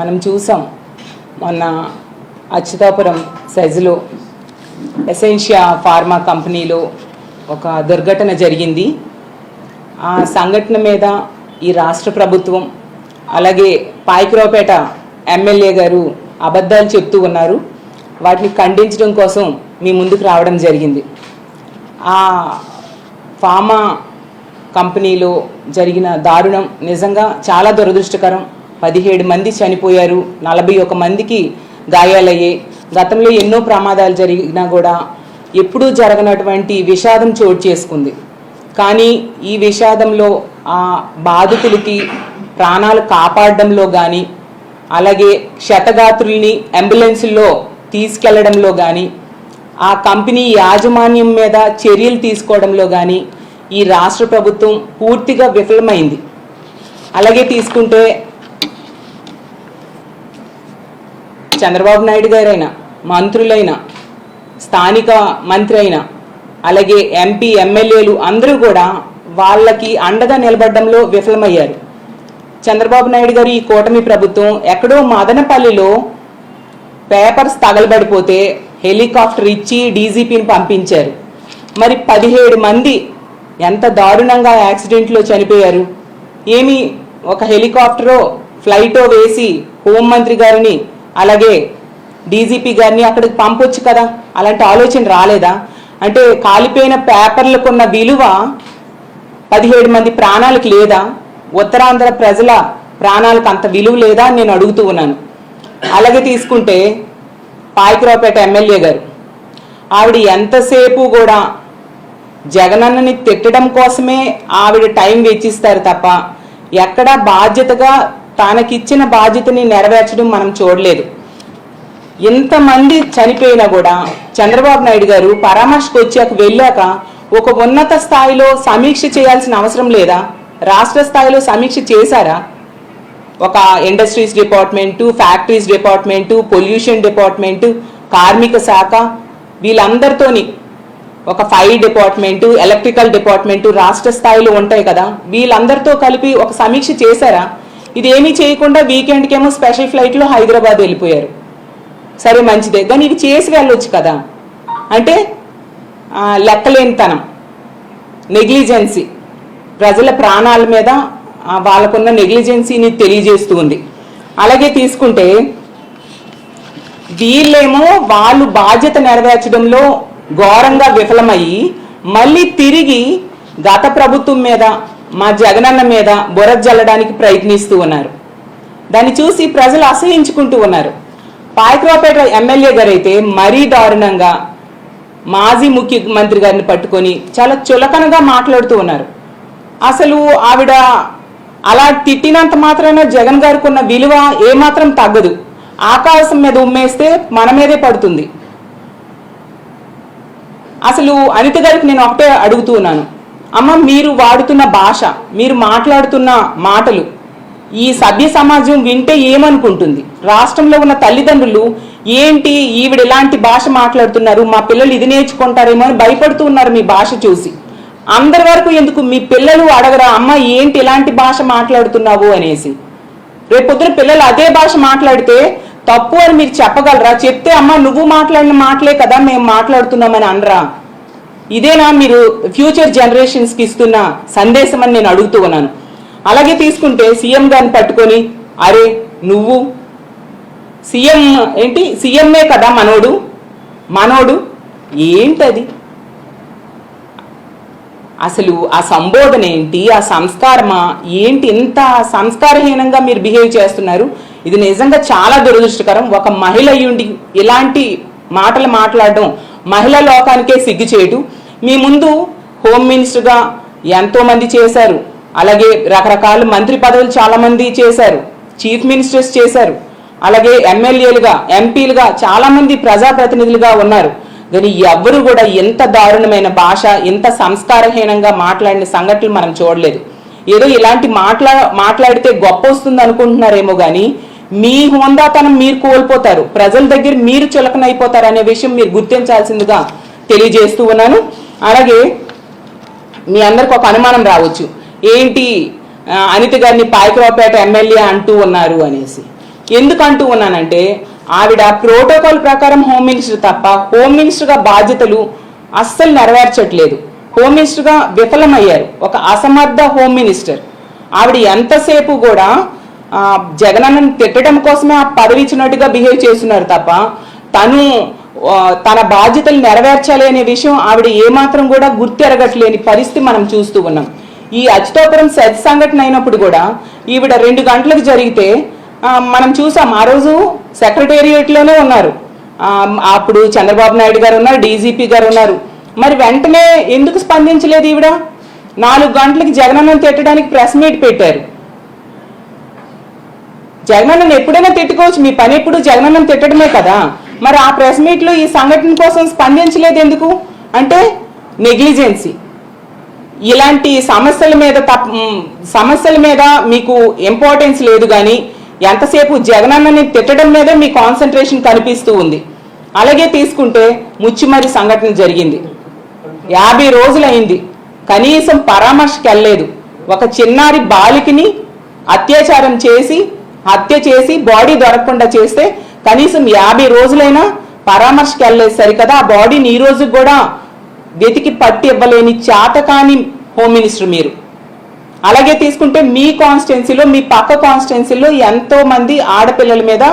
మనం చూసాం మొన్న అచ్యుతాపురం సెజ్లో ఎసెన్షియా ఫార్మా కంపెనీలో ఒక దుర్ఘటన జరిగింది. ఆ సంఘటన మీద ఈ రాష్ట్ర ప్రభుత్వం అలాగే పాయకురావుపేట ఎమ్మెల్యే గారు అబద్ధాలు చెప్తూ ఉన్నారు. వాటిని ఖండించడం కోసం మీ ముందుకు రావడం జరిగింది. ఆ ఫార్మా కంపెనీలో జరిగిన దారుణం నిజంగా చాలా దురదృష్టకరం. పదిహేడు మంది చనిపోయారు. నలభై ఒక మందికి గాయాలయ్యాయి గతంలో ఎన్నో ప్రమాదాలు జరిగినా కూడా ఎప్పుడూ జరగనటువంటి విషాదం చోటు చేసుకుంది. కానీ ఈ విషాదంలో ఆ బాధితులకి ప్రాణాలు కాపాడడంలో కానీ అలాగే క్షతగాత్రుల్ని అంబులెన్సుల్లో తీసుకెళ్ళడంలో కానీ ఆ కంపెనీ యాజమాన్యం మీద చర్యలు తీసుకోవడంలో కానీ ఈ రాష్ట్ర ప్రభుత్వం పూర్తిగా విఫలమైంది. అలాగే తీసుకుంటే చంద్రబాబు నాయుడు గారైనా మంత్రులైన స్థానిక మంత్రి అయినా అలాగే ఎంపీ ఎమ్మెల్యేలు అందరూ కూడా వాళ్ళకి అండగా నిలబడడంలో విఫలమయ్యారు. చంద్రబాబు నాయుడు గారు ఈ కూటమి ప్రభుత్వం ఎక్కడో మదనపల్లిలో పేపర్స్ తగలబడిపోతే హెలికాప్టర్ ఇచ్చి డీజీపీని పంపించారు. మరి పదిహేడు మంది ఎంత దారుణంగా యాక్సిడెంట్లో చనిపోయారు? ఏమి ఒక హెలికాప్టరో ఫ్లైటో వేసి హోంమంత్రి గారిని అలాగే డీజీపీ గారిని అక్కడికి పంపొచ్చు కదా? అలాంటి ఆలోచన రాలేదా? అంటే కాలిపోయిన పేపర్లకున్న విలువ పదిహేడు మంది ప్రాణాలకు లేదా? ఉత్తరాంధ్ర ప్రజల ప్రాణాలకు అంత విలువ లేదా అని నేను అడుగుతూ ఉన్నాను. అలాగే తీసుకుంటే పాయకరావుపేట ఎమ్మెల్యే గారు ఆవిడ ఎంతసేపు కూడా జగనన్నని తిట్టడం కోసమే ఆవిడ టైం వెచ్చిస్తారు తప్ప ఎక్కడా బాధ్యతగా తనకిచ్చిన బాధ్యతని నెరవేర్చడం మనం చూడలేదు. ఇంతమంది చనిపోయినా కూడా చంద్రబాబు నాయుడు గారు పరామర్శకు వచ్చాక వెళ్ళాక ఒక ఉన్నత స్థాయిలో సమీక్ష చేయాల్సిన అవసరం లేదా? రాష్ట్ర స్థాయిలో సమీక్ష చేశారా? ఒక industries department factories department pollution department కార్మిక శాఖ వీళ్ళందరితోని ఒక ఫైర్ డిపార్ట్మెంటు ఎలక్ట్రికల్ డిపార్ట్మెంటు రాష్ట్ర స్థాయిలో ఉంటాయి కదా? వీళ్ళందరితో కలిపి ఒక సమీక్ష చేశారా? ఇదేమీ చేయకుండా వీకెండ్కి ఏమో స్పెషల్ ఫ్లైట్లో హైదరాబాద్ వెళ్ళిపోయారు. సరే మంచిదే. కానీ ఇది చేసి వెళ్ళొచ్చు కదా. అంటే లెక్కలేనితనం. నెగ్లిజెన్సీ. ప్రజల ప్రాణాల మీద వాళ్ళకున్న నెగ్లిజెన్సీని తెలియజేస్తూ ఉంది. అలాగే తీసుకుంటే వీళ్ళేమో వాళ్ళు బాధ్యత నెరవేర్చడంలో ఘోరంగా విఫలమయ్యి మళ్ళీ తిరిగి గత ప్రభుత్వం మీద మా జగనన్న మీద బురద జల్లడానికి ప్రయత్నిస్తూ ఉన్నారు. దాన్ని చూసి ప్రజలు అసహించుకుంటూ ఉన్నారు. పాయక్రాపేట ఎమ్మెల్యే గారు అయితే మరీ దారుణంగా మాజీ ముఖ్యమంత్రి గారిని పట్టుకొని చాలా చులకనగా మాట్లాడుతూ ఉన్నారు. అసలు ఆవిడ అలా తిట్టినంత మాత్రాన జగన్ గారికి ఉన్న విలువ ఏమాత్రం తగ్గదు. ఆకాశం మీద ఉమ్మేస్తే మన మీదే పడుతుంది. అసలు అనిత గారికి నేను ఒకటే అడుగుతూ ఉన్నాను. అమ్మ మీరు వాడుతున్న భాష మీరు మాట్లాడుతున్న మాటలు ఈ సభ్య సమాజం వింటే ఏమనుకుంటుంది? రాష్ట్రంలో ఉన్న తల్లిదండ్రులు ఏంటి ఈవిడ ఎలాంటి భాష మాట్లాడుతున్నారు? మా పిల్లలు ఇది నేర్చుకుంటారేమో అని భయపడుతూ ఉన్నారు మీ భాష చూసి. అందరి వరకు ఎందుకు మీ పిల్లలు అడగరా అమ్మ ఏంటి ఇలాంటి భాష మాట్లాడుతున్నావు? అనేసి. రేపొద్దున పిల్లలు అదే భాష మాట్లాడితే తప్పు అని మీరు చెప్పగలరా? చెప్తే అమ్మ నువ్వు మాట్లాడిన మాటలే కదా మేము మాట్లాడుతున్నామని అనరా. ఇదేనా మీరు ఫ్యూచర్ జనరేషన్స్కి ఇస్తున్న సందేశం అని నేను అడుగుతూ ఉన్నాను. అలాగే తీసుకుంటే సీఎం గారిని పట్టుకొని అరే నువ్వు సీఎం ఏంటి? సీఎంఏ కదా మనోడు. మనోడు ఏంటది? అసలు ఆ సంబోధన ఏంటి? ఆ సంస్కారమా? ఏంటి ఇంత సంస్కారహీనంగా మీరు బిహేవ్ చేస్తున్నారు? ఇది నిజంగా చాలా దురదృష్టకరం. ఒక మహిళ అయ్యుండి ఇలాంటి మాటలు మాట్లాడడం మహిళా లోకానికే సిగ్గు చేయడు మీ ముందు హోమ్ మినిస్టర్గా ఎంతోమంది చేశారు. అలాగే రకరకాల మంత్రి పదవులు చాలామంది చేశారు. చీఫ్ మినిస్టర్స్ చేశారు. అలాగే ఎమ్మెల్యేలుగా ఎంపీలుగా చాలామంది ప్రజాప్రతినిధులుగా ఉన్నారు. కానీ ఎవ్వరు కూడా ఇంత దారుణమైన భాష ఇంత సంస్కారహీనంగా మాట్లాడిన సంఘటనలు మనం చూడలేదు. ఏదో ఇలాంటి మాట్లా మాట్లాడితే గొప్ప వస్తుంది అనుకుంటున్నారేమో కానీ మీ హోందాతనం మీరు కోల్పోతారు. ప్రజల దగ్గర మీరు చులకనైపోతారు అనే విషయం మీరు గుర్తించాల్సిందిగా తెలియజేస్తూ ఉన్నాను. అలాగే మీ అందరికి ఒక అనుమానం రావచ్చు. ఏంటి అనిత గారిని పాయకరావుపేట ఎమ్మెల్యే అంటూ ఉన్నారు అనేసి. ఎందుకంటూ ఉన్నానంటే ఆవిడ ప్రోటోకాల్ ప్రకారం హోమ్ మినిస్టర్ తప్ప హోమ్ మినిస్టర్గా బాధ్యతలు అస్సలు నెరవేర్చట్లేదు. హోమ్ మినిస్టర్గా విఫలమయ్యారు. ఒక అసమర్థ హోమ్ మినిస్టర్. ఆవిడ ఎంతసేపు కూడా జగనన్నను తిట్టడం కోసమే ఆ పదవి ఇచ్చినట్టుగా బిహేవ్ చేస్తున్నారు తప్ప తను తన బాధ్యతలు నెరవేర్చాలి అనే విషయం ఆవిడ ఏమాత్రం కూడా గుర్తెరగట్లేని పరిస్థితి మనం చూస్తూ ఉన్నాం. ఈ అచ్యుతాపురం సెట్ సంఘటన అయినప్పుడు కూడా ఈవిడ రెండు గంటలకు జరిగితే మనం చూసాం ఆ రోజు సెక్రటేరియట్లోనే ఉన్నారు. అప్పుడు చంద్రబాబు నాయుడు గారు ఉన్నారు డీజీపీ గారు ఉన్నారు. మరి వెంటనే ఎందుకు స్పందించలేదు ఈవిడ? నాలుగు గంటలకి జగనన్నను తిట్టడానికి ప్రెస్ మీట్ పెట్టారు. జగనన్నను ఎప్పుడైనా తిట్టుకోవచ్చు మీ పని ఎప్పుడు జగనన్నను తిట్టడమే కదా. మరి ఆ ప్రెస్ మీట్లో ఈ సంఘటన కోసం స్పందించలేదు ఎందుకు? అంటే నెగ్లిజెన్సీ. ఇలాంటి సమస్యల మీద తప్ప సమస్యల మీద మీకు ఇంపార్టెన్స్ లేదు కానీ ఎంతసేపు జగనన్నని తిట్టడం మీద మీ కాన్సన్ట్రేషన్ కనిపిస్తూ ఉంది. అలాగే తీసుకుంటే ముచ్చిమరి సంఘటన జరిగింది. యాభై రోజులైంది. కనీసం పరామర్శకి వెళ్ళలేదు ఒక చిన్నారి బాలికని అత్యాచారం చేసి హత్య చేసి బాడీ దొరకకుండా చేస్తే కనీసం యాభై రోజులైనా పరామర్శకి వెళ్ళలేదు సరికదా. ఆ బాడీని ఈ రోజు కూడా వెతికి పట్టి ఇవ్వలేని చేతకాని హోమ్ మినిస్టర్ మీరు. అలాగే తీసుకుంటే మీ కాన్స్టిట్యున్సీలో మీ పక్క కాన్స్టిట్యున్సీలో ఎంతో మంది ఆడపిల్లల మీద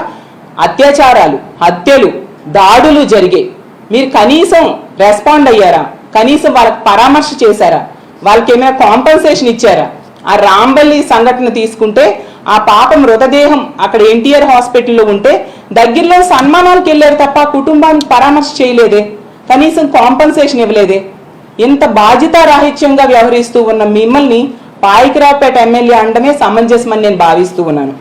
అత్యాచారాలు హత్యలు దాడులు జరిగాయి. మీరు కనీసం రెస్పాండ్ అయ్యారా? కనీసం వాళ్ళకి పరామర్శ చేశారా? వాళ్ళకి ఏమైనా కాంపన్సేషన్ ఇచ్చారా? ఆ రాంబల్లి సంఘటన తీసుకుంటే ఆ పాప మృతదేహం అక్కడ ఎన్టీఆర్ హాస్పిటల్లో ఉంటే దగ్గరలో సన్మానాలకు వెళ్ళారు తప్ప కుటుంబానికి పరామర్శ చేయలేదే. కనీసం కాంపన్సేషన్ ఇవ్వలేదే. ఇంత బాధ్యతారాహిత్యంగా వ్యవహరిస్తూ ఉన్న మిమ్మల్ని పాయికిరావుపేట ఎమ్మెల్యే అండమే సమంజసమని నేను భావిస్తూ ఉన్నాను.